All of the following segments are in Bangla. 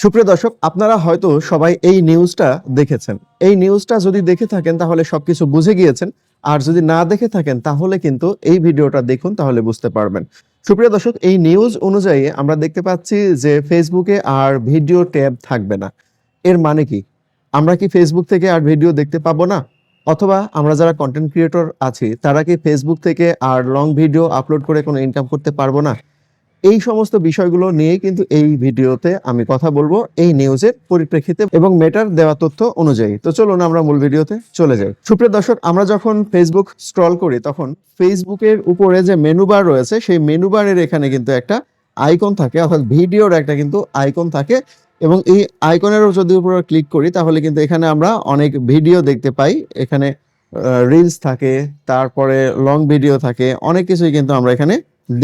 সুপ্রিয় দর্শক, আপনারা হয়তো সবাই এই নিউজটা দেখেছেন। এই নিউজটা যদি দেখে থাকেন, তাহলে সবকিছু বুঝে গিয়েছেন। আর যদি না দেখে থাকেন, তাহলে কিন্তু এই ভিডিওটা দেখুন, তাহলে বুঝতে পারবেন। সুপ্রিয় দর্শক, এই নিউজ অনুযায়ী আমরা দেখতে পাচ্ছি যে ফেসবুকে আর ভিডিও ট্যাব থাকবে না। এর মানে কি? আমরা কি ফেসবুক থেকে আর ভিডিও দেখতে পাবো না? অথবা আমরা যারা কন্টেন্ট ক্রিয়েটর আছি, তারা কি ফেসবুক থেকে আর লং ভিডিও আপলোড করে কোনো ইনকাম করতে পারব না? এই সমস্ত বিষয়গুলো নিয়ে কিন্তু এই ভিডিওতে আমি কথা বলব এই নিউজের পরিপ্রেক্ষিতে এবং মেটার দেওয়া তথ্য অনুযায়ী। তো চলুন আমরা মূল ভিডিওতে চলে যাই। সুপ্রিয় দর্শক, আমরা যখন ফেসবুক স্ক্রল করি, তখন ফেসবুকের উপরে যে মেনু বার রয়েছে, সেই মেনু বারের এখানে কিন্তু একটা আইকন থাকে, অর্থাৎ ভিডিওর একটা কিন্তু আইকন থাকে এবং এই আইকনেরও যদি উপরে ক্লিক করি, তাহলে কিন্তু এখানে আমরা অনেক ভিডিও দেখতে পাই। এখানে রিলস থাকে, তারপরে লং ভিডিও থাকে, অনেক কিছুই কিন্তু আমরা এখানে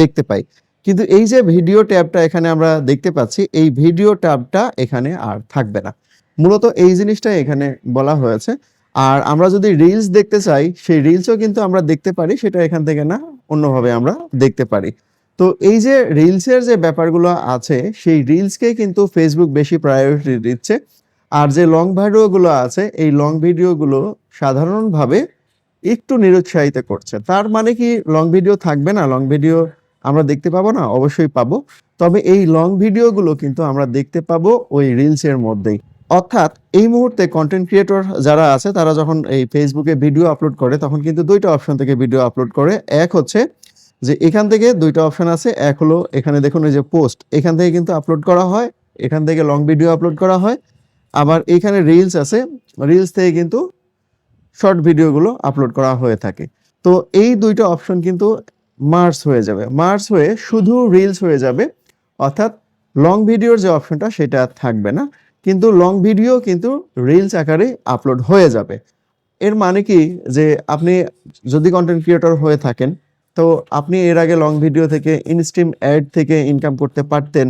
দেখতে পাই। কিন্তু এই যে ভিডিও ট্যাবটা এখানে আমরা দেখতে পাচ্ছি, এই ভিডিও ট্যাবটা এখানে আর থাকবে না। মূলত এই জিনিসটা এখানে বলা হয়েছে। আর আমরা যদি রিলস দেখতে চাই, সেই রিলসও কিন্তু আমরা দেখতে পারি, সেটা এখান থেকে না, অন্যভাবে আমরা দেখতে পারি। তো এই যে রিলসের যে ব্যাপারগুলো আছে, সেই রিলসকে কিন্তু ফেসবুক বেশি প্রায়োরিটি দিচ্ছে। আর যে লং ভিডিওগুলো আছে, এই লং ভিডিওগুলো সাধারণভাবে একটু নিরুৎসাহিত করছে। তার মানে কি লং ভিডিও থাকবে না? লং ভিডিও আমরা দেখতে পাবো না, অবশ্যই পাবো। তবে এই লং ভিডিওগুলো কিন্তু আমরা দেখতে পাবো ওই রিলসের মধ্যেই। অর্থাৎ এই মুহূর্তে কন্টেন্ট ক্রিয়েটর যারা আছে, তারা যখন এই ফেসবুকে ভিডিও আপলোড করে, তখন কিন্তু দুইটা অপশন থেকে ভিডিও আপলোড করে। এক হচ্ছে যে এখান থেকে দুইটা অপশন আছে, এক হলো এখানে দেখুন এই যে পোস্ট এখান থেকে কিন্তু আপলোড করা হয়, এখান থেকে লং ভিডিও আপলোড করা হয়। আবার এখানে রিলস আছে রিলস থেকে কিন্তু শর্ট ভিডিওগুলো আপলোড করা হয়ে থাকে। তো এই দুইটা অপশন কিন্তু মার্স হয়ে যাবে। মার্স হয়ে শুধু রিলস হয়ে যাবে, অর্থাৎ লং ভিডিওর যে অপশনটা সেটা থাকবে না, কিন্তু লং ভিডিও কিন্তু রিলস আকারে আপলোড হয়ে যাবে। এর মানে কি? যে আপনি যদি কন্টেন্ট ক্রিয়েটর হয়ে থাকেন, তো আপনি এর আগে লং ভিডিও থেকে ইনস্ট্রিম অ্যাড থেকে ইনকাম করতে পারতেন,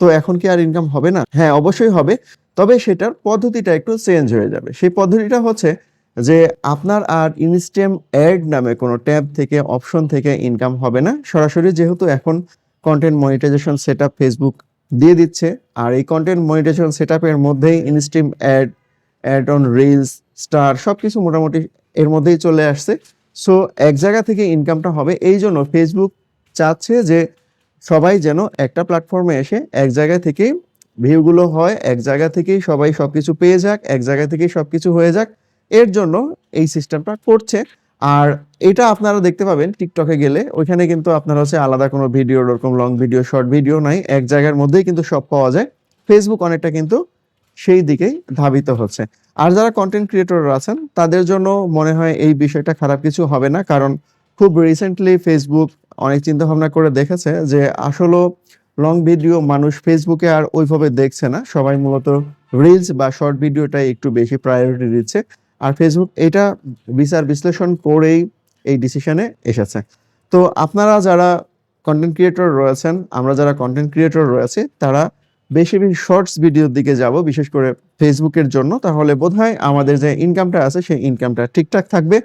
তো এখন কি আর ইনকাম হবে না? হ্যাঁ অবশ্যই হবে, তবে সেটার পদ্ধতিটা একটু চেঞ্জ হয়ে যাবে। সেই পদ্ধতিটা হচ্ছে যে আপনার আর ইনস্টেম অ্যাড নামে কোনো ট্যাব থেকে, অপশন থেকে ইনকাম হবে না। সরাসরি যেহেতু এখন content monetization set up Facebook দিয়ে দিচ্ছে, আর এই কন্টেন্ট মনিটাইজেশন সেট আপের মধ্যেই instream ad ad on reels star সব কিছু মোটামুটি এর মধ্যেই চলে আসছে। সো এক জায়গা থেকে ইনকামটা হবে। এই জন্য ফেসবুক চাচ্ছে যে সবাই যেন একটা প্ল্যাটফর্মে এসে এক জায়গা থেকেই ভিউগুলো হয়, এক জায়গা থেকেই সবাই সবকিছু পেয়ে যাক, এক জায়গা থেকেই সবকিছু হয়ে যাক। এর জন্য এই সিস্টেমটা করছে। আর এটা আপনারা দেখতে পাবেন টিকটকে গেলে। ওইখানে কিন্তু আপনারা হচ্ছে আলাদা কোনো ভিডিও ওরকম লং ভিডিও শর্ট ভিডিও নাই। এক জায়গার মধ্যেই কিন্তু সব পাওয়া যায়। ফেসবুক অনেকটা কিন্তু সেই দিকেই ধাবিত হচ্ছে। আর যারা কন্টেন্ট ক্রিয়েটর আছেন, তাদের জন্য মনে হয় এই বিষয়টা খারাপ কিছু হবে না। কারণ খুব রিসেন্টলি ফেসবুক অনেক চিন্তা ভাবনা করে দেখেছে যে আসলে লং ভিডিও মানুষ ফেসবুকে আর ওইভাবে দেখছে না। সবাই মূলত রিলস বা শর্ট ভিডিওটাই একটু বেশি প্রায়োরিটি দিচ্ছে। আর ফেসবুক এটা বিচার বিশ্লেষণ করেই এই ডিসিশনে এসেছে। তো আপনারা যারা কন্টেন্ট ক্রিয়েটর রয়েছেন, আমরা যারা কন্টেন্ট ক্রিয়েটর রয়েছে, তারা বেশি বেশি শর্টস ভিডিওর দিকে যাব, বিশেষ করে ফেসবুকের জন্য। তাহলে বোধহয় আমাদের যে ইনকামটা আছে, সেই ইনকামটা ঠিকঠাক থাকবে।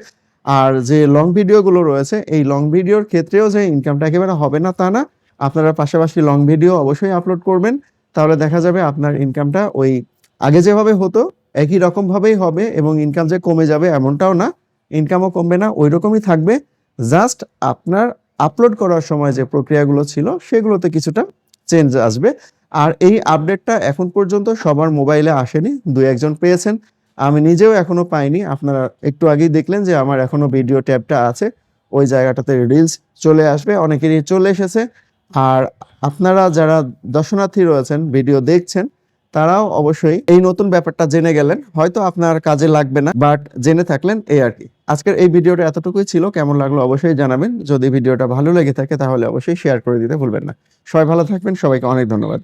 আর যে লং ভিডিওগুলো রয়েছে, এই লং ভিডিওর ক্ষেত্রেও যে ইনকামটা একেবারে হবে না তা না, আপনারা পাশাপাশি লং ভিডিও অবশ্যই আপলোড করবেন। তাহলে দেখা যাবে আপনার ইনকামটা ওই আগে যেভাবে হতো একই রকম ভাবেই হবে এবং ইনকাম যে কমে যাবে এমনটাও না ইনকামও কমবে না ওই রকমই থাকবে। জাস্ট আপনার আপলোড করার সময় যে প্রক্রিয়াগুলো ছিল, সেগুলোতে কিছুটা চেঞ্জ আসবে। আর এই আপডেটটা এখন পর্যন্ত সবার মোবাইলে আসেনি দু একজন পেয়েছেন। আমি নিজেও এখনও পাইনি, আপনারা একটু আগেই দেখলেন যে আমার এখনও ভিডিও ট্যাবটা আছে, ওই জায়গাটাতে রিলস চলে আসবে, অনেকেরই চলে এসেছে। আর আপনারা যারা দর্শনার্থী রয়েছেন ভিডিও দেখছেন তারাও অবশ্যই এই নতুন ব্যাপারটা জেনে গেলেন। হয়তো আপনার কাজে লাগবে না, বাট জেনে থাকলেন এই আর কি। আজকের এই ভিডিওটা এতটুকুই ছিল, কেমন লাগল অবশ্যই জানাবেন। যদি ভিডিওটা ভালো লেগে থাকে তাহলে অবশ্যই শেয়ার করে দিতে ভুলবেন না। সবাই ভালো থাকবেন, সবাইকে অনেক ধন্যবাদ।